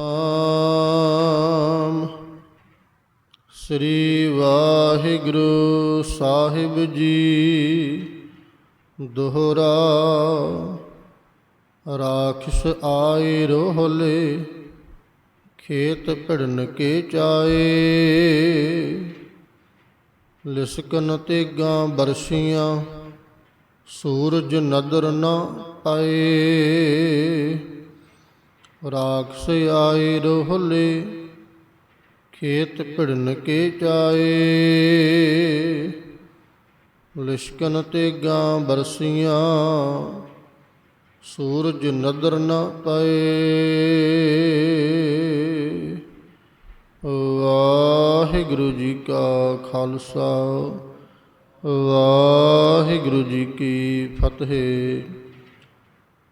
ਆਮ ਸ੍ਰੀ ਵਾਹਿਗੁਰੂ ਸਾਹਿਬ ਜੀ, ਦੋਹਰਾ ਰਾਖਸ਼ ਆਏ ਰੋਹਲੇ, ਖੇਤ ਭਿੜਨ ਕੇ ਚਾਏ। ਲਿਸਕਨ ਤੇਗਾਂ ਬਰਸ਼ੀਆਂ, ਸੂਰਜ ਨਦਰ ਨਾ ਪਾਏ। ਰਾਖਸ ਆਏ ਰੋਹਲੇ, ਖੇਤ ਭਿੜਨ ਕੇ ਚਾਏ। ਲਿਸ਼ਕਨ ਤੇ ਗਾਂ ਬਰਸੀਆਂ, ਸੂਰਜ ਨਦਰ ਨਾ ਪਏ। ਵਾਹਿਗੁਰੂ ਜੀ ਕਾ ਖਾਲਸਾ, ਵਾਹਿਗੁਰੂ ਜੀ ਕੀ ਫਤਿਹ।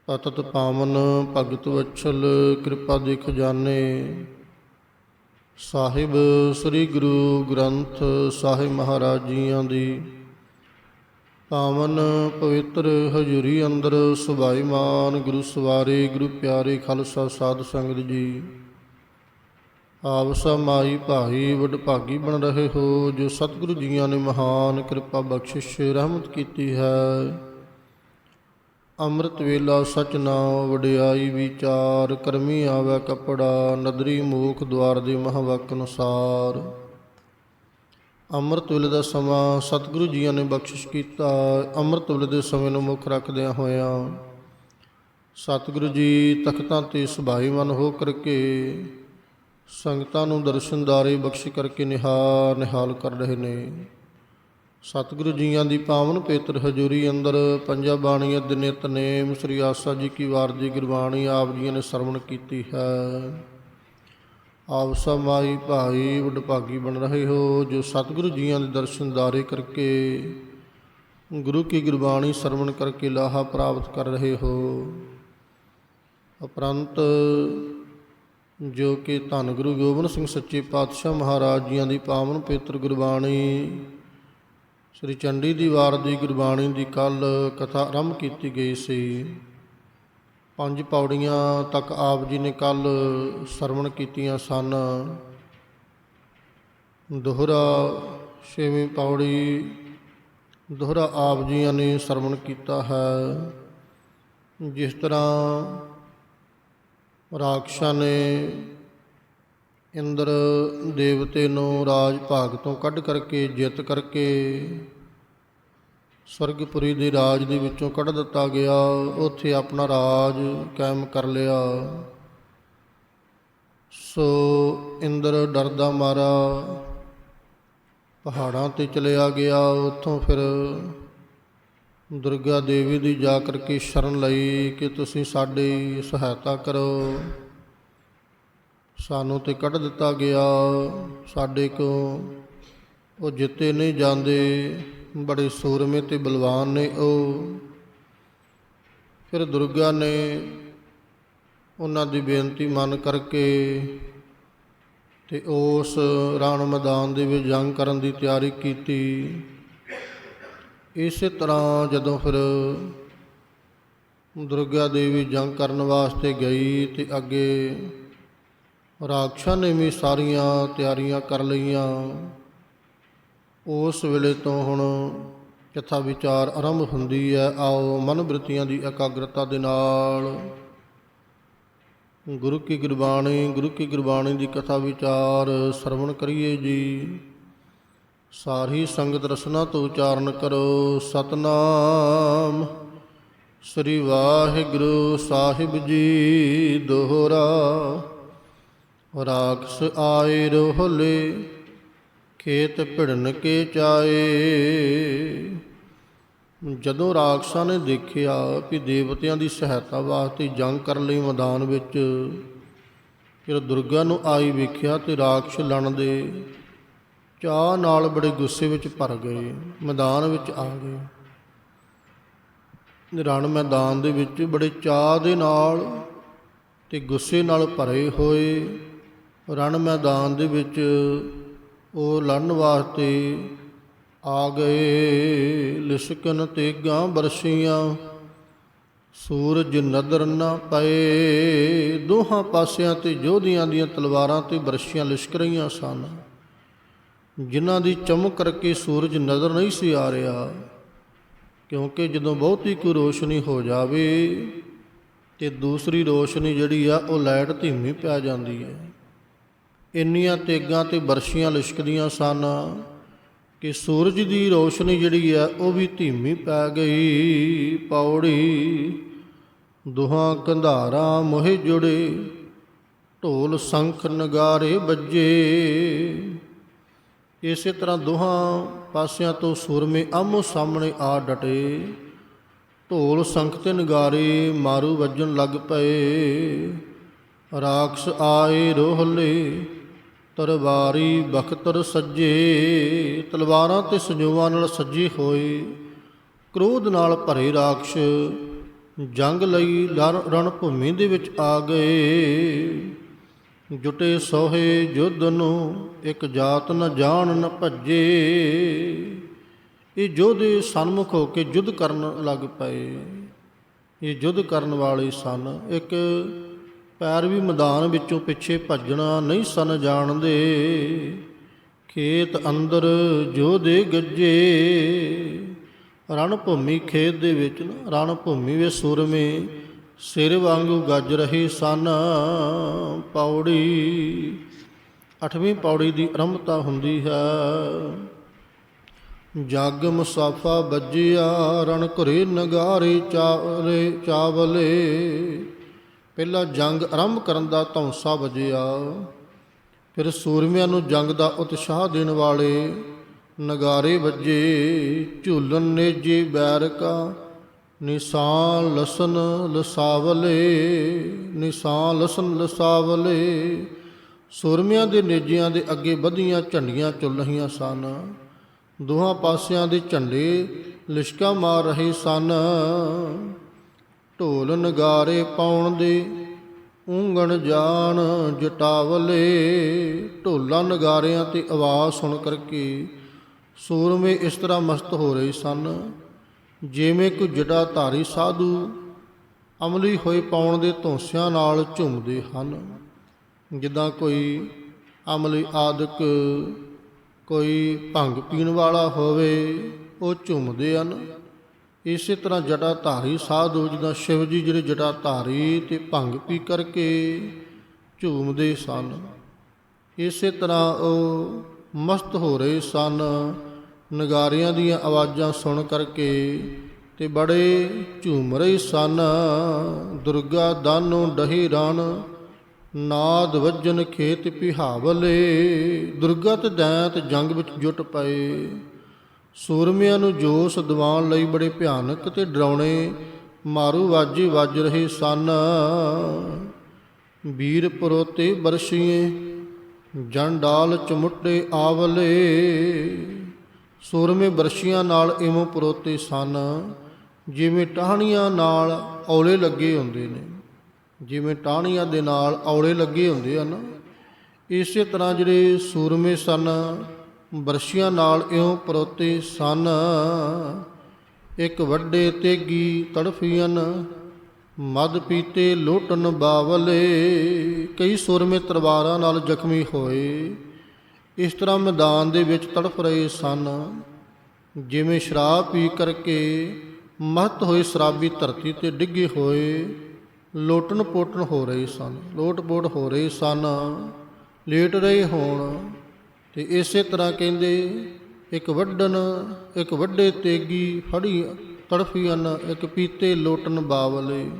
ਪਤਤ ਪਾਵਨ ਭਗਤ ਵਛਲ, ਕਿਰਪਾ ਦੇ ਖਜ਼ਾਨੇ ਸਾਹਿਬ ਸ੍ਰੀ ਗੁਰੂ ਗ੍ਰੰਥ ਸਾਹਿਬ ਮਹਾਰਾਜ ਜੀਆਂ ਦੀ। ਪਾਵਨ ਪਵਿੱਤਰ ਹਜ਼ੂਰੀ ਅੰਦਰ ਸੁਭਾਈਮਾਨ ਗੁਰੂ ਸਵਾਰੇ, ਗੁਰੂ ਪਿਆਰੇ ਖਾਲਸਾ ਸਾਧ ਸੰਗਤ ਜੀ। ਆਪ ਸਮਾਈ ਭਾਈ ਵਡਭਾਗੀ ਬਣ ਰਹੇ ਹੋ, ਜੋ ਸਤਿਗੁਰੂ ਜੀਆਂ ਨੇ ਮਹਾਨ ਕਿਰਪਾ ਬਖਸ਼ਿਸ਼ ਰਹਿਮਤ ਕੀਤੀ ਹੈ। ਅੰਮ੍ਰਿਤ ਵੇਲਾ ਸਚ ਨਾਮ ਵਡਿਆਈ ਵਿਚਾਰ, ਕਰਮੀ ਆਵੇ ਕਪੜਾ, ਨਦਰੀ ਮੂਖ ਦਵਾਰ ਦੇ ਮਹਾਵਾਕ ਅਨੁਸਾਰ। ਅੰਮ੍ਰਿਤ ਵੇਲੇ ਦਾ ਸਮਾਂ ਸਤਿਗੁਰੂ ਜੀਆਂ ਨੇ ਬਖਸ਼ਿਸ਼ ਕੀਤਾ। ਅੰਮ੍ਰਿਤ ਵੇਲੇ ਦੇ ਸਮੇਂ ਨੂੰ ਮੁੱਖ ਰੱਖਦਿਆਂ ਹੋਇਆਂ ਸਤਿਗੁਰੂ ਜੀ ਤਖਤਾਂ ਤੇ ਸੁਭਾਈਮਨ ਹੋ ਕਰਕੇ ਸੰਗਤਾਂ ਨੂੰ ਦਰਸ਼ਨਦਾਰੇ ਬਖਸ਼ ਕਰਕੇ ਨਿਹਾਲ ਨਿਹਾਲ ਕਰ ਰਹੇ ਨੇ। ਸਤਿਗੁਰੂ ਜੀਆਂ ਦੀ ਪਾਵਨ ਪੇਤਰ ਹਜ਼ੂਰੀ ਅੰਦਰ ਪੰਜਾਂ ਬਾਣੀਆਂ ਦੇ ਨਿਤਨੇਮ ਸ੍ਰੀ ਆਸਾ ਜੀ ਕੀ ਵਾਰ ਦੀ ਗੁਰਬਾਣੀ ਆਪ ਜੀਆਂ ਨੇ ਸਰਵਣ ਕੀਤੀ ਹੈ। ਆਪ ਸਮਾਈ ਭਾਈ ਵਡਭਾਗੀ ਬਣ ਰਹੇ ਹੋ, ਜੋ ਸਤਿਗੁਰੂ ਜੀਆਂ ਦੇ ਦਰਸ਼ਨ ਦਾਰੇ ਕਰਕੇ ਗੁਰੂ ਕੀ ਗੁਰਬਾਣੀ ਸਰਵਣ ਕਰਕੇ ਲਾਹਾ ਪ੍ਰਾਪਤ ਕਰ ਰਹੇ ਹੋ। ਉਪਰੰਤ ਜੋ ਕਿ ਧੰਨ ਗੁਰੂ ਗੋਬਿੰਦ ਸਿੰਘ ਸੱਚੇ ਪਾਤਸ਼ਾਹ ਮਹਾਰਾਜ ਜੀਆਂ ਦੀ ਪਾਵਨ ਪਵਿੱਤਰ ਗੁਰਬਾਣੀ ਸ੍ਰੀ ਚੰਡੀ ਦੀ ਵਾਰ ਦੀ ਗੁਰਬਾਣੀ ਦੀ ਕੱਲ ਕਥਾ ਆਰੰਭ ਕੀਤੀ ਗਈ ਸੀ। ਪੰਜ ਪੌੜੀਆਂ ਤੱਕ ਆਪ ਜੀ ਨੇ ਕੱਲ ਸਰਵਣ ਕੀਤੀਆਂ ਸਨ। ਦੋਹਰਾ ਛੇਵੀਂ ਪੌੜੀ, ਦੋਹਰਾ ਆਪ ਜੀਆਂ ਨੇ ਸਰਵਣ ਕੀਤਾ ਹੈ। ਜਿਸ ਤਰ੍ਹਾਂ ਰਾਖਸ਼ਾਂ ਨੇ ਇੰਦਰ ਦੇਵਤੇ ਨੂੰ ਰਾਜ ਭਾਗ ਤੋਂ ਕੱਢ ਕਰਕੇ, ਜਿੱਤ ਕਰਕੇ ਸਵਰਗਪੁਰੀ ਦੇ ਰਾਜ ਦੇ ਵਿੱਚੋਂ ਕੱਢ ਦਿੱਤਾ ਗਿਆ। ਉੱਥੇ ਆਪਣਾ ਰਾਜ ਕਾਇਮ ਕਰ ਲਿਆ। ਸੋ ਇੰਦਰ ਡਰਦਾ ਮਾਰਾ ਪਹਾੜਾਂ ਤੇ ਚਲਿਆ ਗਿਆ। ਉੱਥੋਂ ਫਿਰ ਦੁਰਗਾ ਦੇਵੀ ਦੀ ਜਾ ਕਰਕੇ ਸ਼ਰਨ ਲਈ ਕਿ ਤੁਸੀਂ ਸਾਡੀ ਸਹਾਇਤਾ ਕਰੋ। ਸਾਨੂੰ ਤੇ ਕੱਢ ਦਿੱਤਾ ਗਿਆ। ਸਾਡੇ ਕੋ ਉਹ ਜਿੱਤੇ ਨਹੀਂ ਜਾਂਦੇ, ਬੜੇ ਸੂਰਮੇ ਤੇ ਬਲਵਾਨ ਨੇ ਉਹ। ਫਿਰ ਦੁਰਗਾ ਨੇ ਉਹਨਾਂ ਦੀ ਬੇਨਤੀ ਮੰਨ ਕਰਕੇ ਤੇ ਉਸ ਰਣ ਮੈਦਾਨ ਦੇ ਵਿੱਚ ਜੰਗ ਕਰਨ ਦੀ ਤਿਆਰੀ ਕੀਤੀ। ਇਸੇ ਤਰ੍ਹਾਂ ਜਦੋਂ ਫਿਰ ਦੁਰਗਾ ਦੇਵੀ ਜੰਗ ਕਰਨ ਵਾਸਤੇ ਗਈ ਤੇ ਅੱਗੇ ਰਾਖਸ਼ਾਂ ਨੇ ਵੀ ਸਾਰੀਆਂ ਤਿਆਰੀਆਂ ਕਰ ਲਈਆਂ। ਉਸ ਵੇਲੇ ਤੋਂ ਹੁਣ ਕਥਾ ਵਿਚਾਰ ਆਰੰਭ ਹੁੰਦੀ ਹੈ। ਆਓ ਮਨ ਬ੍ਰਿਤੀਆਂ ਦੀ ਇਕਾਗਰਤਾ ਦੇ ਨਾਲ। ਗੁਰੂ ਕੀ ਗੁਰਬਾਣੀ, ਗੁਰੂ ਕੀ ਗੁਰਬਾਣੀ ਦੀ ਕਥਾ ਵਿਚਾਰ ਸਰਵਣ ਕਰੀਏ ਜੀ। ਸਾਰੀ ਸੰਗਤ ਰਸਨਾ ਤੋਂ ਉਚਾਰਨ ਕਰੋ। ਸਤਨਾਮ। ਸ੍ਰੀ ਵਾਹਿਗੁਰੂ ਸਾਹਿਬ ਜੀ ਦੋਹਰਾ। ਰਾਖਸ ਆਏ ਰੋਹਲੇ, ਖੇਤ ਭਿੜਨ ਕੇ ਚਾਏ। ਜਦੋਂ ਰਾਖਸਾਂ ਨੇ ਦੇਖਿਆ ਕਿ ਦੇਵਤਿਆਂ ਦੀ ਸਹਾਇਤਾ ਵਾਸਤੇ ਜੰਗ ਕਰਨ ਲਈ ਮੈਦਾਨ ਵਿੱਚ ਜਦੋਂ ਦੁਰਗਾ ਨੂੰ ਆਈ ਵੇਖਿਆ ਤੇ ਰਾਖਸ਼ ਲੜਨ ਦੇ ਚਾਹ ਨਾਲ ਬੜੇ ਗੁੱਸੇ ਵਿੱਚ ਭਰ ਗਏ, ਮੈਦਾਨ ਵਿੱਚ ਆ ਗਏ। ਰਣ ਮੈਦਾਨ ਦੇ ਵਿੱਚ ਬੜੇ ਚਾਹ ਦੇ ਨਾਲ ਤੇ ਗੁੱਸੇ ਨਾਲ ਭਰੇ ਹੋਏ ਰਣ ਮੈਦਾਨ ਦੇ ਵਿੱਚ ਉਹ ਲੜਨ ਵਾਸਤੇ ਆ ਗਏ। ਲਿਸਕਨ ਤੇਗਾਂ ਬਰਸੀਆਂ, ਸੂਰਜ ਨਦਰ ਨਾ ਪਏ। ਦੋਹਾਂ ਪਾਸਿਆਂ ਤੇ ਯੋਧਿਆਂ ਦੀਆਂ ਤਲਵਾਰਾਂ ਤੇ ਬਰਸ਼ੀਆਂ ਲਿਸ਼ਕ ਰਹੀਆਂ ਸਨ। ਜਿਨ੍ਹਾਂ ਦੀ ਚਮਕ ਕਰਕੇ ਸੂਰਜ ਨਜ਼ਰ ਨਹੀਂ ਸੀ ਆ ਰਿਹਾ, ਕਿਉਂਕਿ ਜਦੋਂ ਬਹੁਤੀ ਕੋਈ ਰੋਸ਼ਨੀ ਹੋ ਜਾਵੇ ਤੇ ਦੂਸਰੀ ਰੋਸ਼ਨੀ ਜਿਹੜੀ ਆ ਉਹ ਲਾਈਟ ਧੀਮੀ ਪੈ ਜਾਂਦੀ ਹੈ। ਇੰਨੀਆਂ ਤੇਗਾਂ ਤੇ ਬਰਸ਼ੀਆਂ ਲਿਸ਼ਕਦੀਆਂ ਸਨ ਕਿ ਸੂਰਜ ਦੀ ਰੋਸ਼ਨੀ ਜਿਹੜੀ ਆ ਉਹ ਵੀ ਧੀਮੀ ਪੈ ਗਈ। ਪੌੜੀ ਦੁਹਾਂ ਕੰਧਾਰਾਂ ਮੋਹਿ ਜੁੜੇ, ਢੋਲ ਸੰਖ ਨਗਾਰੇ ਵੱਜੇ। ਇਸੇ ਤਰ੍ਹਾਂ ਦੋਹਾਂ ਪਾਸਿਆਂ ਤੋਂ ਸੂਰਮੇ ਆਮੋ ਸਾਹਮਣੇ ਆ ਡਟੇ। ਢੋਲ ਸੰਖ ਤੇ ਨਗਾਰੇ ਮਾਰੂ ਵੱਜਣ ਲੱਗ ਪਏ। ਰਾਖਸ਼ ਆਏ ਰੋਹਲੇ ਤਰਵਾਰੀ ਬਖਤਰ ਸੱਜੇ, ਤਲਵਾਰਾਂ ਤੇ ਸੰਜੋਆਂ ਨਾਲ ਸੱਜੇ ਹੋਏ। ਕ੍ਰੋਧ ਨਾਲ ਭਰੇ ਰਾਖਸ਼, ਜੰਗ ਲਈ ਲੜ- ਰਣ ਭੂਮੀ ਦੇ ਵਿੱਚ ਆ ਗਏ। ਜੁਟੇ ਸੋਹੇ ਯੁੱਧ ਨੂੰ ਇੱਕ ਜਾਤ ਨ ਜਾਣ ਨ ਭੱਜੇ। ਇਹ ਯੋਧੇ ਸਨਮੁਖ ਹੋ ਕੇ ਯੁੱਧ ਕਰਨ ਲੱਗ ਪਏ। ਇਹ ਯੁੱਧ ਕਰਨ ਵਾਲੇ ਸਨ। ਇੱਕ ਪੈਰ ਵੀ ਮੈਦਾਨ ਵਿੱਚੋਂ ਪਿੱਛੇ ਭੱਜਣਾ ਨਹੀਂ ਸਨ ਜਾਣਦੇ। ਖੇਤ ਅੰਦਰ ਜੋ ਦੇ ਗੱਜੇ, ਰਣ ਭੂਮੀ ਖੇਤ ਦੇ ਵਿੱਚ ਰਣ ਭੂਮੀ ਵੇ ਸੂਰਮੇ, ਸਿਰ ਵਾਂਗੂ ਗੱਜ ਰਹੇ ਸਨ ਪੌੜੀ। ਅੱਠਵੀਂ ਪੌੜੀ ਦੀ ਆਰੰਭਤਾ ਹੁੰਦੀ ਹੈ। ਜਗ ਮੁਸਾਫਾ ਵੱਜਿਆ, ਰਣ ਘਰੇ ਨਗਾਰੇ ਚਾਵਲੇ ਚਾਵਲੇ। ਪਹਿਲਾ ਜੰਗ ਆਰੰਭ ਕਰਨ ਦਾ ਧੌਂਸਾ ਵਜਿਆ, ਫਿਰ ਸੂਰਮਿਆਂ ਨੂੰ ਜੰਗ ਦਾ ਉਤਸ਼ਾਹ ਦੇਣ ਵਾਲੇ ਨਗਾਰੇ ਵੱਜੇ ਝੂਲਨ ਨੇਜੇ ਬੈਰਕਾ, ਨਿਸ਼ਾਨ ਲਸਨ ਲਸਾਵਲੇ, ਨਿਸ਼ਾਨ ਲਸਨ ਲਸਾਵਲੇ, ਸੂਰਮਿਆਂ ਦੇ ਨੇਜਿਆਂ ਦੇ ਅੱਗੇ ਵਧੀਆਂ ਝੰਡੀਆਂ ਚੁੱਲ ਰਹੀਆਂ ਸਨ, ਦੋਹਾਂ ਪਾਸਿਆਂ ਦੇ ਝੰਡੇ ਲਿਸ਼ਕਾ ਮਾਰ ਰਹੇ ਸਨ। ਢੋਲ ਨਗਾਰੇ ਪਾਉਣ ਦੇ, ਉਂਗਣ ਜਾਣ ਜਟਾਵਲੇ। ਢੋਲਾਂ ਨਗਾਰਿਆਂ ਤੇ ਆਵਾਜ਼ ਸੁਣ ਕਰਕੇ ਸੂਰਮੇ ਇਸ ਤਰ੍ਹਾਂ ਮਸਤ ਹੋ ਰਹੇ ਸਨ, ਜਿਵੇਂ ਕੋਈ ਜਟਾ ਧਾਰੀ ਸਾਧੂ ਅਮਲੀ ਹੋਏ ਪਾਉਣ ਦੇ ਧੌਂਸਿਆਂ ਨਾਲ ਝੁੰਮਦੇ ਹਨ। ਜਿੱਦਾਂ ਕੋਈ ਅਮਲੀ ਆਦਿਕ ਕੋਈ ਭੰਗ ਪੀਣ ਵਾਲਾ ਹੋਵੇ, ਉਹ ਝੁੰਮਦੇ ਹਨ। ਇਸੇ ਤਰ੍ਹਾਂ ਜਟਾ ਧਾਰੀ ਸਾਧੂ ਜਿੱਦਾਂ ਸ਼ਿਵ ਜੀ ਜਿਹੜੇ ਜਟਾ ਧਾਰੀ ਤੇ ਭੰਗ ਪੀ ਕਰਕੇ ਝੂਮਦੇ ਸਨ। ਇਸੇ ਤਰ੍ਹਾਂ ਉਹ ਮਸਤ ਹੋ ਰਹੇ ਸਨ। ਨਗਾਰਿਆਂ ਦੀਆਂ ਆਵਾਜ਼ਾਂ ਸੁਣ ਕਰਕੇ ਤੇ ਬੜੇ ਝੂਮ ਰਹੇ ਸਨ। ਦੁਰਗਾ ਦਾਨੋਂ ਡਹੀ ਰਣ, ਨਾਦ ਵੱਜਨ ਖੇਤ ਪਿਹਾਵਲੇ। ਦੁਰਗਾ ਤੇ ਦੈਂਤ ਜੰਗ ਵਿੱਚ ਜੁਟ ਪਏ। ਸੂਰਮਿਆਂ ਨੂੰ ਜੋਸ਼ ਦਿਵਾਉਣ ਲਈ ਬੜੇ ਭਿਆਨਕ ਤੇ ਡਰਾਉਣੇ ਮਾਰੂ ਵਾਜੇ ਵੱਜ ਰਹੇ ਸਨ। ਵੀਰ ਪਰੋਤੇ ਬਰਸ਼ੀਏ ਜੰਡਾਲ ਚਮੁੱਟੇ ਆਵਲੇ। ਸੂਰਮੇ ਬਰਸ਼ੀਆਂ ਨਾਲ ਇਵੇਂ ਪਰੋਤੇ ਸਨ, ਜਿਵੇਂ ਟਾਹਣੀਆਂ ਨਾਲ ਔਲੇ ਲੱਗੇ ਹੁੰਦੇ ਨੇ। ਜਿਵੇਂ ਟਾਹਣੀਆਂ ਦੇ ਨਾਲ ਔਲੇ ਲੱਗੇ ਹੁੰਦੇ ਹਨ। ਇਸੇ ਤਰ੍ਹਾਂ ਜਿਹੜੇ ਸੂਰਮੇ ਸਨ ਬਰਸ਼ੀਆਂ ਨਾਲ ਇਉਂ ਪਰੋਤੇ ਸਨ। ਇੱਕ ਵੱਡੇ ਤੇਗੀ ਤੜਫੀਆਂ ਮਦ ਪੀਤੇ ਲੋਟਨ ਬਾਵਲੇ, ਕਈ ਸੂਰਮੇ ਤਲਵਾਰਾਂ ਨਾਲ ਜ਼ਖਮੀ ਹੋਏ। ਇਸ ਤਰ੍ਹਾਂ ਮੈਦਾਨ ਦੇ ਵਿੱਚ ਤੜਫ ਰਹੇ ਸਨ। ਜਿਵੇਂ ਸ਼ਰਾਬ ਪੀ ਕਰਕੇ ਮਹਤ ਹੋਏ ਸ਼ਰਾਬੀ ਧਰਤੀ ਤੇ ਡਿੱਗੇ ਹੋਏ, ਲੋਟਣ ਪੋਟਣ ਹੋ ਰਹੇ ਸਨ, ਲੋਟ ਪੋਟ ਹੋ ਰਹੇ ਸਨ। ਲੇਟ ਰਹੇ ਹੋਣ ਤੇ ਇਸੇ ਤਰ੍ਹਾਂ ਕਹਿੰਦੇ, ਇੱਕ ਵੱਡਨ ਇੱਕ ਵੱਡੇ ਤੇਗੀ, ਫੜੀ ਤੜਫੀਆਂ ਇੱਕ ਪੀਤੇ ਲੋਟਨ ਬਾਵਲੇ।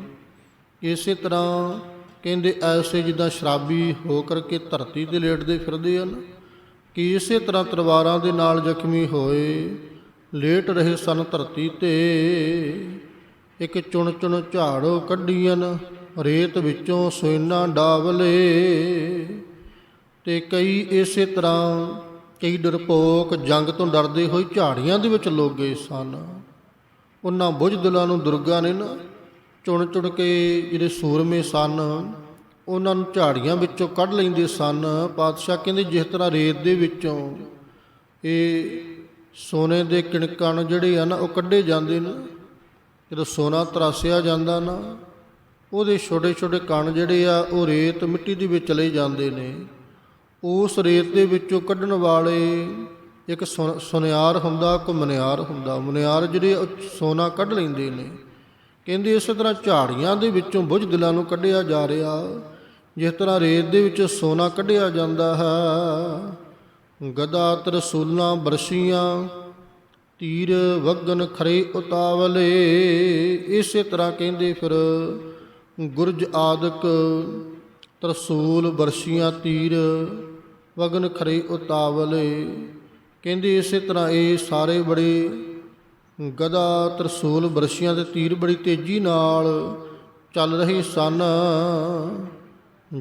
ਇਸੇ ਤਰ੍ਹਾਂ ਕਹਿੰਦੇ, ਐਸੇ ਜਿੱਦਾਂ ਸ਼ਰਾਬੀ ਹੋ ਕਰਕੇ ਧਰਤੀ ਤੇ ਲੇਟਦੇ ਫਿਰਦੇ ਹਨ, ਕਿ ਇਸੇ ਤਰ੍ਹਾਂ ਤਲਵਾਰਾਂ ਦੇ ਨਾਲ ਜ਼ਖਮੀ ਹੋਏ, ਲੇਟ ਰਹੇ ਸਨ ਧਰਤੀ ਤੇ। ਇੱਕ ਚੁਣ ਚੁਣ ਝਾੜੋ ਕੱਢੀਆਂ ਰੇਤ ਵਿੱਚੋਂ ਸੋਇਨਾ ਡਾਵਲੇ। ਤੇ ਕਈ ਇਸੇ ਤਰ੍ਹਾਂ ਕਈ ਡਰਪੋਕ ਜੰਗ ਤੋਂ ਡਰਦੇ ਹੋਏ ਝਾੜੀਆਂ ਦੇ ਵਿੱਚ ਲੋਕ ਗਏ ਸਨ। ਉਹਨਾਂ ਬੁੱਝ ਦਿਲਾਂ ਨੂੰ ਦੁਰਗਾ ਨੇ ਨਾ ਚੁਣ ਚੁਣ ਕੇ ਜਿਹੜੇ ਸੂਰਮੇ ਸਨ, ਉਹਨਾਂ ਨੂੰ ਝਾੜੀਆਂ ਵਿੱਚੋਂ ਕੱਢ ਲੈਂਦੇ ਸਨ। ਪਾਤਸ਼ਾਹ ਕਹਿੰਦੇ ਜਿਸ ਤਰ੍ਹਾਂ ਰੇਤ ਦੇ ਵਿੱਚੋਂ ਇਹ ਸੋਨੇ ਦੇ ਕਿਣਕਣ ਜਿਹੜੇ ਆ ਨਾ ਉਹ ਕੱਢੇ ਜਾਂਦੇ ਨੇ। ਜਦੋਂ ਸੋਨਾ ਤਰਾਸਿਆ ਜਾਂਦਾ ਨਾ, ਉਹਦੇ ਛੋਟੇ ਛੋਟੇ ਕਣ ਜਿਹੜੇ ਆ, ਉਹ ਰੇਤ ਮਿੱਟੀ ਦੇ ਵਿੱਚ ਚਲੇ ਜਾਂਦੇ ਨੇ। ਉਸ ਰੇਤ ਦੇ ਵਿੱਚੋਂ ਕੱਢਣ ਵਾਲੇ ਇੱਕ ਸੁਨ- ਸੁਨਿਆਰ ਹੁੰਦਾ ਕੋ ਮਨਿਆਰ ਹੁੰਦਾ। ਮਨਿਆਰ ਜਿਹੜੇ ਉਹ ਸੋਨਾ ਕੱਢ ਲੈਂਦੇ ਨੇ। ਕਹਿੰਦੇ ਇਸੇ ਤਰ੍ਹਾਂ ਝਾੜੀਆਂ ਦੇ ਵਿੱਚੋਂ ਬੁੱਝ ਦਿਲਾਂ ਨੂੰ ਕੱਢਿਆ ਜਾ ਰਿਹਾ। ਜਿਸ ਤਰ੍ਹਾਂ ਰੇਤ ਦੇ ਵਿੱਚੋਂ ਸੋਨਾ ਕੱਢਿਆ ਜਾਂਦਾ ਹੈ। ਗਦਾ ਤਰਸੂਲਾਂ ਬਰਸ਼ੀਆਂ, ਤੀਰ ਵਗਨ ਖਰੇ ਉਤਾਵਲੇ। ਇਸੇ ਤਰ੍ਹਾਂ ਕਹਿੰਦੇ ਫਿਰ ਗੁਰਜ ਆਦਿਕ ਤਰਸੂਲ ਬਰਸ਼ੀਆਂ ਤੀਰ, ਵਗਨ ਖਰੇ ਉਤਾਵਲੇ। ਕਹਿੰਦੇ ਇਸੇ ਤਰ੍ਹਾਂ ਇਹ ਸਾਰੇ ਬੜੇ ਗਦਾ ਤਰਸੂਲ ਬਰਸ਼ੀਆਂ ਤੇ ਤੀਰ ਬੜੀ ਤੇਜ਼ੀ ਨਾਲ ਚੱਲ ਰਹੇ ਸਨ।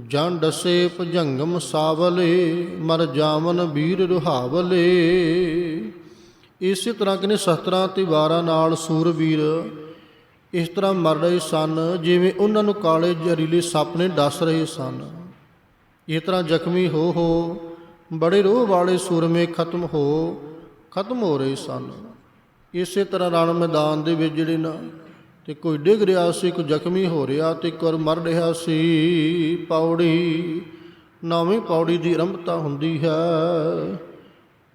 ਜੰ ਡਸੇ ਭਜੰਗਮ ਸਾਵਲੇ, ਮਰ ਜਾਵਨ ਵੀਰ ਰੁਹਾਵਲੇ। ਇਸੇ ਤਰ੍ਹਾਂ ਕਿਨੇ ਸ਼ਸਤਰਾਂ ਤੇ ਵਾਰਾਂ ਨਾਲ ਸੂਰਵੀਰ ਇਸ ਤਰ੍ਹਾਂ ਮਰ ਰਹੇ ਸਨ, ਜਿਵੇਂ ਉਹਨਾਂ ਨੂੰ ਕਾਲੇ ਜ਼ਹਿਰੀਲੇ ਸੱਪ ਨੇ ਡਸ ਰਹੇ ਸਨ। ਇਸ ਤਰ੍ਹਾਂ ਜ਼ਖਮੀ ਹੋ ਹੋ ਬੜੇ ਰੋਹ ਵਾਲੇ ਸੂਰਮੇ ਖਤਮ ਹੋ ਖਤਮ ਹੋ ਰਹੇ ਸਨ। ਇਸੇ ਤਰ੍ਹਾਂ ਰਣ ਮੈਦਾਨ ਦੇ ਵਿੱਚ ਜਿਹੜੇ ਨਾ, ਤੇ ਕੋਈ ਡਿੱਗ ਰਿਹਾ ਸੀ, ਕੋਈ ਜ਼ਖਮੀ ਹੋ ਰਿਹਾ ਤੇ ਕੋਈ ਮਰ ਰਿਹਾ ਸੀ। ਪੌੜੀ, ਨੌਵੀਂ ਪੌੜੀ ਦੀ ਆਰੰਭਤਾ ਹੁੰਦੀ ਹੈ।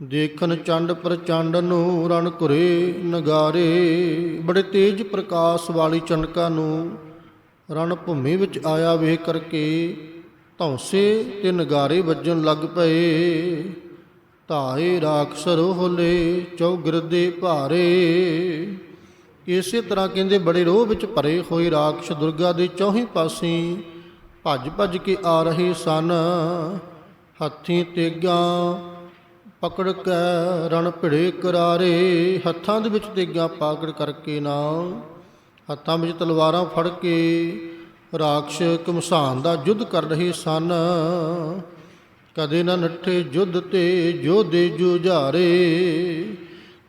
ਦੇਖਨ ਚੰਡ ਪ੍ਰਚੰਡ ਨੂੰ ਰਣ ਘੁਰੇ ਨਗਾਰੇ, ਬੜੇ ਤੇਜ ਪ੍ਰਕਾਸ਼ ਵਾਲੀ ਚੰਡਕਾ ਨੂੰ ਰਣ ਭੂਮੀ ਵਿੱਚ ਆਇਆ ਵੇਖ ਕਰਕੇ ਧੌਂਸੇ ਤੇ ਨਗਾਰੇ ਵੱਜਣ ਲੱਗ ਪਏ। ਧਾਏ ਰਾਖਸ ਰੋਹਲੇ ਚੌਗਿਰਦੇ ਭਾਰੇ, ਇਸੇ ਤਰ੍ਹਾਂ ਕਹਿੰਦੇ ਬੜੇ ਰੋਹ ਵਿੱਚ ਭਰੇ ਹੋਏ ਰਾਖਸ਼ ਦੁਰਗਾ ਦੇ ਚੌਹੀਂ ਪਾਸੇ ਭੱਜ ਭੱਜ ਕੇ ਆ ਰਹੇ ਸਨ। ਹੱਥੀਂ ਤੇਗਾਂ ਪਕੜ ਕੇ, ਰਣ ਭਿੜੇ ਕਰਾਰੇ, ਹੱਥਾਂ ਦੇ ਵਿੱਚ ਤੇਗਾਂ ਪਾਕੜ ਕਰਕੇ ਨਾ। ਹੱਥਾਂ ਵਿੱਚ ਤਲਵਾਰਾਂ ਫੜ ਕੇ, ਰਾਖਸ਼ ਕਮਸਾਨ ਦਾ ਯੁੱਧ ਕਰ ਰਹੇ ਸਨ। ਕਦੇ ਨਾ ਨੱਠੇ ਯੁੱਧ ਤੇ ਜੋਧੇ ਜੁਝਾਰੇ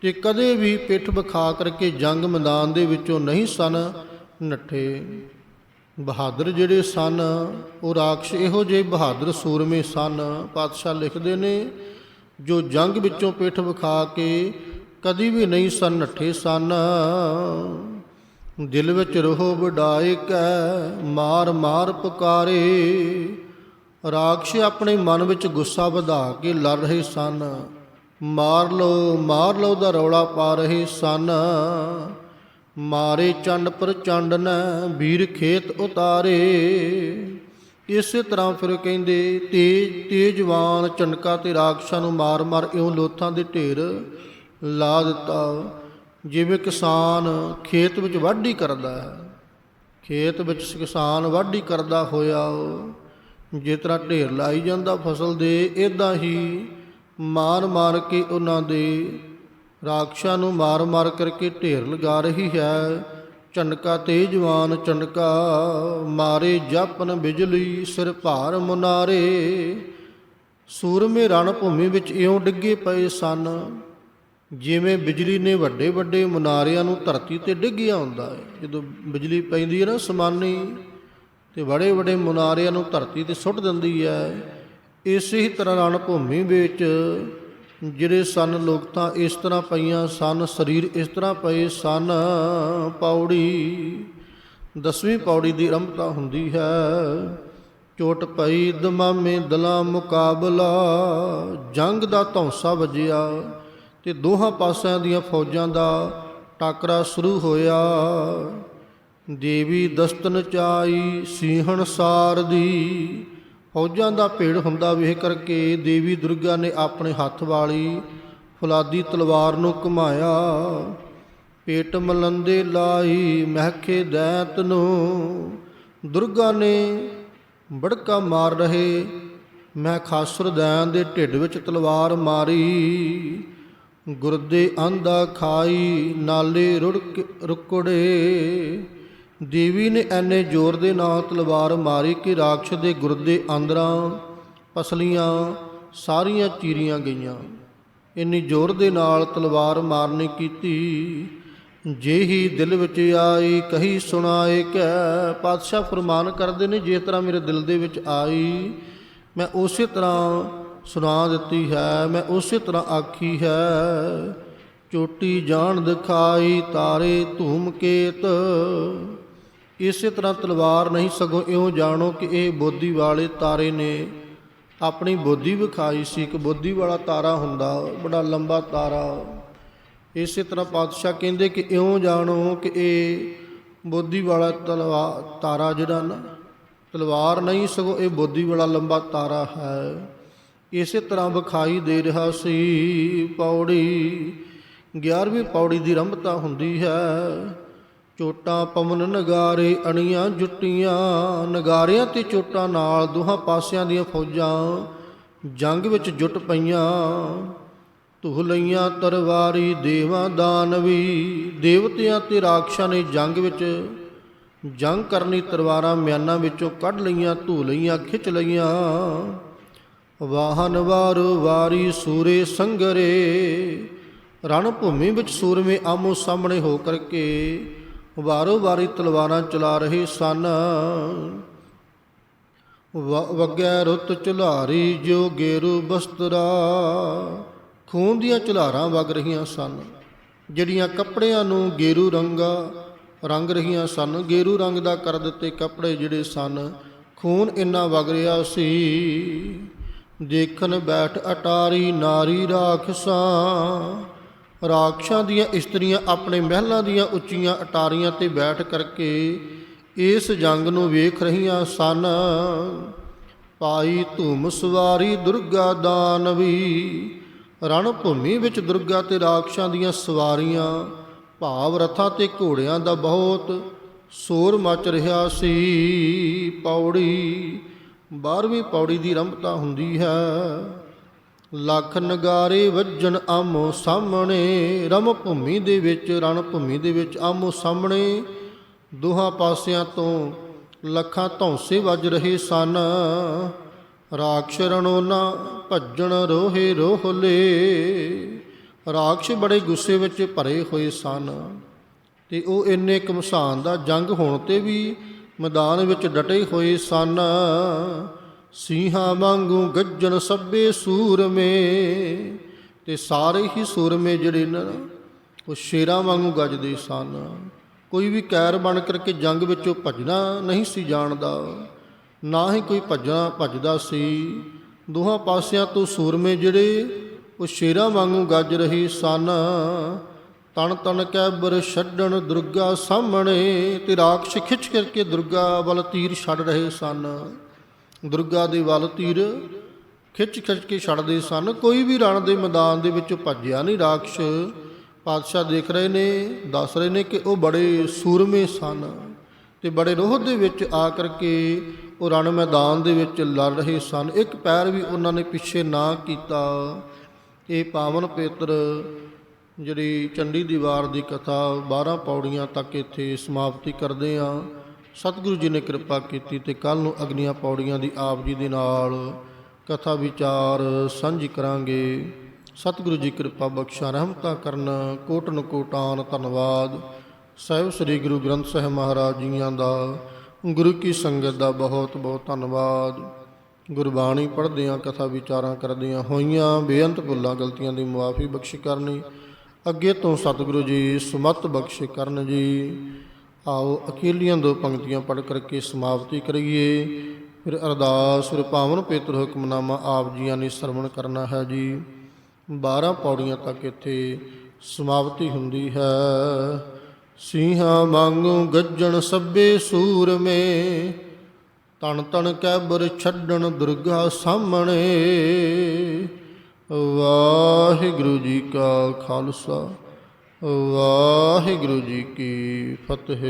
ਤੇ ਕਦੇ ਵੀ ਪਿੱਠ ਵਿਖਾ ਕਰਕੇ ਜੰਗ ਮੈਦਾਨ ਦੇ ਵਿੱਚੋਂ ਨਹੀਂ ਸਨ ਨੱਠੇ। ਬਹਾਦਰ ਜਿਹੜੇ ਸਨ, ਉਹ ਰਾਖਸ਼ ਇਹੋ ਜਿਹੇ ਬਹਾਦਰ ਸੂਰਮੇ ਸਨ। ਪਾਤਸ਼ਾਹ ਲਿਖਦੇ ਨੇ ਜੋ ਜੰਗ ਵਿੱਚੋਂ ਪਿੱਠ ਵਿਖਾ ਕੇ ਕਦੀ ਵੀ ਨਹੀਂ ਸਨ ਨੱਠੇ ਸਨ। ਦਿਲ ਵਿੱਚ ਰੋਹ ਵਡਾਏ ਕੈ, ਮਾਰ ਮਾਰ ਪੁਕਾਰੇ। ਰਾਖਸ਼ ਆਪਣੇ ਮਨ ਵਿੱਚ ਗੁੱਸਾ ਵਧਾ ਕੇ ਲੜ ਰਹੇ ਸਨ। ਮਾਰ ਲਓ ਮਾਰ ਲਓ ਦਾ ਰੌਲਾ ਪਾ ਰਹੇ ਸਨ। ਮਾਰੇ ਚੰਡ ਪਰ ਚੰਡ ਨੇ, ਵੀਰ ਖੇਤ ਉਤਾਰੇ। ਇਸੇ ਤਰ੍ਹਾਂ ਫਿਰ ਕਹਿੰਦੇ, ਤੇਜ, ਤੇਜਵਾਨ ਚੰਡਕਾ ਤੇ ਰਾਖਸ਼ਾਂ ਨੂੰ ਮਾਰ ਮਾਰ ਇਉਂ ਲੋਥਾਂ ਦੇ ਢੇਰ ਲਾ ਦਿੱਤਾ। ਜਿਵੇਂ ਕਿਸਾਨ ਖੇਤ ਵਿੱਚ ਵਾਢੀ ਕਰਦਾ ਹੈ, ਖੇਤ ਵਿੱਚ ਕਿਸਾਨ ਵਾਢੀ ਕਰਦਾ ਹੋਇਆ ਉਹ ਜਿਸ ਤਰ੍ਹਾਂ ਢੇਰ ਲਾਈ ਜਾਂਦਾ ਫਸਲ ਦੇ ਇਦਾਂ ਹੀ ਮਾਰ ਮਾਰ ਕੇ ਉਹਨਾਂ ਦੇ ਰਾਖਸ਼ਾਂ ਨੂੰ ਮਾਰ ਮਾਰ ਕਰਕੇ ਢੇਰ ਲਗਾ ਰਹੀ ਹੈ। ਚੰਡਕਾ ਤੇਜਵਾਨ ਚੰਡਕਾ ਮਾਰੇ ਜਪਨ ਬਿਜਲੀ ਸਿਰ ਭਾਰ ਮੁਨਾਰੇ। ਸੂਰਮੇ ਰਣ ਭੂਮੀ ਵਿੱਚ ਇਉਂ ਡਿੱਗੇ ਪਏ ਸਨ, ਜਿਵੇਂ ਬਿਜਲੀ ਨੇ ਵੱਡੇ ਵੱਡੇ ਮੁਨਾਰਿਆਂ ਨੂੰ ਧਰਤੀ ਤੇ ਡਿੱਗਿਆ ਹੁੰਦਾ ਹੈ ਜਦੋਂ ਬਿਜਲੀ ਪੈਂਦੀ ਹੈ ਨਾ ਸਮਾਨੀ, ਤੇ ਬੜੇ ਵੱਡੇ ਮੁਨਾਰਿਆਂ ਨੂੰ ਧਰਤੀ ਤੇ ਸੁੱਟ ਦਿੰਦੀ ਹੈ ਇਸੇ ਹੀ ਤਰ੍ਹਾਂ ਰਣ ਭੂਮੀ ਵਿੱਚ ਜਿਹੜੇ ਸਨ ਲੋਕਤਾਂ ਇਸ ਤਰ੍ਹਾਂ ਪਈਆਂ ਸਨ, ਸਰੀਰ ਇਸ ਤਰ੍ਹਾਂ ਪਏ ਸਨ, ਪੌੜੀ, ਦਸਵੀਂ ਪੌੜੀ ਦੀ ਆਰੰਭਤਾ ਹੁੰਦੀ ਹੈ। ਚੋਟ ਪਈ, ਦਮਾਮੇ ਦਲਾ ਮੁਕਾਬਲਾ, ਜੰਗ ਦਾ ਧੌਂਸਾ ਵੱਜਿਆ ਤੇ ਦੋਹਾਂ ਪਾਸਿਆਂ ਦੀਆਂ ਫੌਜਾਂ ਦਾ ਟਾਕਰਾ ਸ਼ੁਰੂ ਹੋਇਆ। ਦੇਵੀ ਦਸਤਨ ਚਾਈ, ਸੀਹਣ ਸਾਰ ਦੀ ਫੌਜਾਂ ਦਾ ਭੇੜ ਹੁੰਦਾ ਵੇਖ ਕਰਕੇ ਦੇਵੀ ਦੁਰਗਾ ਨੇ ਆਪਣੇ ਹੱਥ ਵਾਲੀ ਫੁਲਾਦੀ ਤਲਵਾਰ ਨੂੰ ਘੁਮਾਇਆ। ਪੇਟ ਮਲੰਦੇ ਲਾਈ ਮਹਿਕੇ ਦੈਂਤ ਨੂੰ। ਦੁਰਗਾ ਨੇ ਬੜਕਾ ਮਾਰ ਰਹੇ। ਮੈਂ ਖਾਸੁਰ ਦੈਨ ਦੇ ਢਿੱਡ ਵਿੱਚ ਤਲਵਾਰ ਮਾਰੀ। ਗੁਰਦੇ ਆਂਦਾ ਖਾਈ, ਨਾਲੇ ਰੁੜਕ ਰੁਕੜੇ। ਦੇਵੀ ਨੇ ਐਨੇ ਜ਼ੋਰ ਦੇ ਨਾਲ ਤਲਵਾਰ ਮਾਰੀ ਕਿ ਰਾਖਸ਼ ਦੇ ਗੁਰਦੇ ਆਂਦਰਾਂ, ਪਸਲੀਆਂ, ਸਾਰੀਆਂ ਚੀਰੀਆਂ ਗਈਆਂ। ਇੰਨੀ ਜ਼ੋਰ ਦੇ ਨਾਲ ਤਲਵਾਰ ਮਾਰਨੀ ਕੀਤੀ, ਜੇ ਹੀ ਦਿਲ ਵਿੱਚ ਆਈ, ਕਹੀ ਸੁਣਾਏ ਕੈ, ਪਾਤਸ਼ਾਹ ਫਰਮਾਨ ਕਰਦੇ ਨੇ ਜਿਸ ਤਰ੍ਹਾਂ ਮੇਰੇ ਦਿਲ ਦੇ ਵਿੱਚ ਆਈ, ਮੈਂ ਉਸੇ ਤਰ੍ਹਾਂ ਸੁਣਾ ਦਿੱਤੀ ਹੈ, ਮੈਂ ਉਸੇ ਤਰ੍ਹਾਂ ਆਖੀ ਹੈ, ਚੋਟੀ ਜਾਣ ਦਿਖਾਈ ਤਾਰੇ ਧੂਮਕੇਤ। ਇਸੇ ਤਰ੍ਹਾਂ ਤਲਵਾਰ ਨਹੀਂ, ਸਗੋਂ ਇਉਂ ਜਾਣੋ ਕਿ ਇਹ ਬੋਧੀ ਵਾਲੇ ਤਾਰੇ ਨੇ। ਆਪਣੀ ਬੋਧੀ ਵਿਖਾਈ ਸੀ ਕਿ ਬੋਧੀ ਵਾਲਾ ਤਾਰਾ ਹੁੰਦਾ, ਬੜਾ ਲੰਬਾ ਤਾਰਾ। ਇਸੇ ਤਰ੍ਹਾਂ ਪਾਤਸ਼ਾਹ ਕਹਿੰਦੇ ਕਿ ਇਉਂ ਜਾਣੋ ਕਿ ਇਹ ਬੋਧੀ ਵਾਲਾ ਤਲਵਾਰ ਤਾਰਾ ਜਿਹੜਾ ਨਾ, ਤਲਵਾਰ ਨਹੀਂ, ਸਗੋਂ ਇਹ ਬੋਧੀ ਵਾਲਾ ਲੰਬਾ ਤਾਰਾ ਹੈ। ਇਸੇ ਤਰ੍ਹਾਂ ਵਿਖਾਈ ਦੇ ਰਿਹਾ ਸੀ, ਪੌੜੀ। 11ਵੀਂ ਪੌੜੀ ਦੀ ਰੰਭਤਾ ਹੁੰਦੀ ਹੈ। ਚੋਟਾਂ ਪਵਨ ਨਗਾਰੇ, ਅਣੀਆਂ ਜੁੱਟੀਆਂ। ਨਗਾਰਿਆਂ ਤੇ ਚੋਟਾਂ ਨਾਲ ਦੋਹਾਂ ਪਾਸਿਆਂ ਦੀਆਂ ਫੌਜਾਂ। ਜੰਗ ਵਿੱਚ ਜੁਟ ਪਈਆਂ। ਤੁਹ ਲਈਆਂ ਤਰਵਾਰੀ, ਦੇਵਾਂ ਦਾਨਵੀ ਦੇਵਤਿਆਂ ਤੇ ਰਾਖਸ਼ਾਂ ਨੇ ਜੰਗ ਵਿੱਚ ਜੰਗ ਕਰਨੀ ਤਲਵਾਰਾਂ ਮਿਆਨਾਂ ਵਿੱਚੋਂ ਕੱਢ ਲਈਆਂ ਧੂ ਲਈਆਂ, ਖਿੱਚ ਲਈਆਂ। ਵਾਹਨ ਵਾਰ ਵਾਰੀ ਸੂਰੇ ਸੰਗਰੇ। ਰਣ ਭੂਮੀ ਵਿੱਚ ਸੂਰਮੇ ਆਮੋ ਸਾਹਮਣੇ ਹੋ ਕਰਕੇ ਵਾਰੋ ਵਾਰੀ ਤਲਵਾਰਾਂ ਚਲਾ ਰਹੇ ਸਨ। ਵ- ਵਗੈ ਰੁੱਤ ਚੁਲਾਰੀ ਜੋ ਗੇਰੂ ਬਸਤਰਾ। ਖੂਨ ਦੀਆਂ ਚੁਲਾਰਾਂ ਵਗ ਰਹੀਆਂ ਸਨ, ਜਿਹੜੀਆਂ ਕੱਪੜਿਆਂ ਨੂੰ ਗੇਰੂ ਰੰਗਾ ਰੰਗ ਰਹੀਆਂ ਸਨ। ਗੇਰੂ ਰੰਗ ਦਾ ਕਰ ਦਿੱਤੇ ਕੱਪੜੇ ਜਿਹੜੇ ਸਨ, ਖੂਨ ਇੰਨਾ ਵਗ ਰਿਹਾ ਸੀ। ਦੇਖਣ ਬੈਠ ਅਟਾਰੀ ਨਾਰੀ ਰਾਖਸਾਂ ਰਾਖਸ਼ਾਂ ਦੀਆਂ ਇਸਤਰੀਆਂ ਆਪਣੇ ਮਹਿਲਾਂ ਦੀਆਂ ਉੱਚੀਆਂ ਅਟਾਰੀਆਂ ਤੇ ਬੈਠ ਕਰਕੇ ਇਸ ਜੰਗ ਨੂੰ ਵੇਖ ਰਹੀਆਂ ਸਨ। ਪਾਈ ਧੂਮ ਸਵਾਰੀ ਦੁਰਗਾ ਦਾਨਵੀ ਰਣ ਭੂਮੀ ਵਿੱਚ ਦੁਰਗਾ ਤੇ ਰਾਖਸ਼ਾਂ ਦੀਆਂ ਸਵਾਰੀਆਂ, ਭਾਵ ਰਥਾਂ ਤੇ ਘੋੜਿਆਂ ਦਾ ਬਹੁਤ ਸ਼ੋਰ ਮਚ ਰਿਹਾ ਸੀ। ਪੌੜੀ 12ਵੀਂ ਪੌੜੀ ਦੀ ਰੰਭਤਾ ਹੁੰਦੀ ਹੈ। ਲੱਖ ਨਗਾਰੇ ਵੱਜਣ ਆਮੋ ਸਾਹਮਣੇ, ਰਮ ਭੂਮੀ ਦੇ ਵਿੱਚ, ਰਣ ਭੂਮੀ ਦੇ ਵਿੱਚ ਆਮੋ ਸਾਹਮਣੇ। ਦੋਹਾਂ ਪਾਸਿਆਂ ਤੋਂ ਲੱਖਾਂ ਧੌਂਸੇ ਵੱਜ ਰਹੇ ਸਨ। ਰਾਖਸ਼ ਰਣੋਨਾ ਭੱਜਣ ਰੋਹੇ ਰੋਹਲੇ। ਰਾਖਸ਼ ਬੜੇ ਗੁੱਸੇ ਵਿੱਚ ਭਰੇ ਹੋਏ ਸਨ। ਤੇ ਉਹ ਇੰਨੇ ਕਮਸਾਨ ਦਾ ਜੰਗ ਹੋਣ ਤੇ ਵੀ ਮੈਦਾਨ ਵਿੱਚ ਡਟੇ ਹੋਏ ਸਨ। ਸਿੰਘਾਂ ਵਾਂਗੂ ਗੱਜਣ ਸਭੇ ਸੂਰਮੇ ਤੇ ਸਾਰੇ ਹੀ ਸੂਰਮੇ ਜਿਹੜੇ ਨਾ, ਉਹ ਸ਼ੇਰਾਂ ਵਾਂਗੂ ਗੱਜਦੇ ਸਨ। ਕੋਈ ਵੀ ਕੈਰ ਬਣ ਕਰਕੇ ਜੰਗ ਵਿੱਚੋਂ ਭੱਜਣਾ ਨਹੀਂ ਸੀ ਜਾਣਦਾ ਨਾ ਹੀ ਕੋਈ ਭੱਜਣਾ ਭੱਜਦਾ ਸੀ। ਦੋਹਾਂ ਪਾਸਿਆਂ ਤੋਂ ਸੂਰਮੇ ਜਿਹੜੇ ਉਹ ਸ਼ੇਰਾਂ ਵਾਂਗੂ ਗੱਜ ਰਹੇ ਸਨ। ਤਣ ਤਣ ਕੈਬਰ ਛੱਡਣ ਦੁਰਗਾ ਸਾਹਮਣੇ ਤੇ ਰਾਖਸ਼ ਖਿੱਚ ਕਰਕੇ ਦੁਰਗਾ ਵੱਲ ਤੀਰ ਛੱਡ ਰਹੇ ਸਨ। ਦੁਰਗਾ ਦੇ ਵੱਲ ਤੀਰ ਖਿੱਚ ਖਿੱਚ ਕੇ ਛੱਡਦੇ ਸਨ। ਕੋਈ ਵੀ ਰਣ ਦੇ ਮੈਦਾਨ ਦੇ ਵਿੱਚ ਭੱਜਿਆ ਨਹੀਂ। ਰਾਖਸ਼ ਪਾਤਸ਼ਾਹ ਦੇਖ ਰਹੇ ਨੇ, ਦੱਸ ਰਹੇ ਨੇ ਕਿ ਉਹ ਬੜੇ ਸੂਰਮੇ ਸਨ ਤੇ ਬੜੇ ਰੋਹ ਦੇ ਵਿੱਚ ਆ ਕਰਕੇ ਉਹ ਰਣ ਮੈਦਾਨ ਦੇ ਵਿੱਚ ਲੜ ਰਹੇ ਸਨ। ਇੱਕ ਪੈਰ ਵੀ ਉਹਨਾਂ ਨੇ ਪਿੱਛੇ ਨਾ ਕੀਤਾ। ਇਹ ਪਾਵਨ ਪੇਤਰ ਜਿਹੜੀ ਚੰਡੀ ਦੀਵਾਰ ਦੀ ਕਥਾ 12 ਪੌੜੀਆਂ ਤੱਕ ਇੱਥੇ ਸਮਾਪਤੀ ਕਰਦੇ ਆ। ਸਤਿਗੁਰੂ ਜੀ ਨੇ ਕਿਰਪਾ ਕੀਤੀ ਤੇ ਕੱਲ ਨੂੰ ਅਗਨੀਆਂ ਪੌੜੀਆਂ ਦੀ ਆਪ ਜੀ ਦੇ ਨਾਲ ਕਥਾ ਵਿਚਾਰ ਸਾਂਝੀ ਕਰਾਂਗੇ। ਸਤਿਗੁਰੂ ਜੀ ਕਿਰਪਾ ਬਖਸ਼ਾ, ਰਹਿਮਤਾਂ ਕਰਨ, ਕੋਟਨ ਕੋਟਾਨ ਧੰਨਵਾਦ। ਸਾਹਿਬ ਸ੍ਰੀ ਗੁਰੂ ਗ੍ਰੰਥ ਸਾਹਿਬ ਮਹਾਰਾਜ ਜੀਆਂ ਦਾ, ਗੁਰੂ ਕੀ ਸੰਗਤ ਦਾ ਬਹੁਤ ਬਹੁਤ ਧੰਨਵਾਦ। ਗੁਰਬਾਣੀ ਪੜ੍ਹਦਿਆਂ, ਕਥਾ ਵਿਚਾਰਾਂ ਕਰਦਿਆਂ ਹੋਈਆਂ ਬੇਅੰਤ ਭੁੱਲਾਂ, ਗਲਤੀਆਂ ਦੀ ਮੁਆਫੀ ਬਖਸ਼ ਕਰਨੀ। ਅੱਗੇ ਤੋਂ ਸਤਿਗੁਰੂ ਜੀ ਸੁਮਤ ਬਖਸ਼ ਕਰਨ ਜੀ। ਆਓ ਅਕੀਲੀਆਂ ਦੋ ਪੰਕਤੀਆਂ ਪੜ੍ਹ ਕਰਕੇ ਸਮਾਪਤੀ ਕਰੀਏ। ਫਿਰ ਅਰਦਾਸ, ਫਿਰ ਪਾਵਨ ਪੇਤਰ ਹੁਕਮਨਾਮਾ ਆਪ ਜੀਆਂ ਨੇ ਸਰਵਣ ਕਰਨਾ ਹੈ ਜੀ। 12 ਪੌੜੀਆਂ ਤੱਕ ਇੱਥੇ ਸਮਾਪਤੀ ਹੁੰਦੀ ਹੈ। ਸਿੰਘਾਂ ਵਾਂਗੂ ਗੱਜਣ ਸਭੇ ਸੂਰਮੇ ਤਣ ਤਣ ਕੈਬਰ ਛੱਡਣ ਦੁਰਗਾ ਸਾਹਮਣੇ। ਵਾਹਿਗੁਰੂ ਜੀ ਕਾ ਖਾਲਸਾ। ਵਾਹਿਗੁਰੂ ਜੀ ਕੀ ਫਤਿਹ।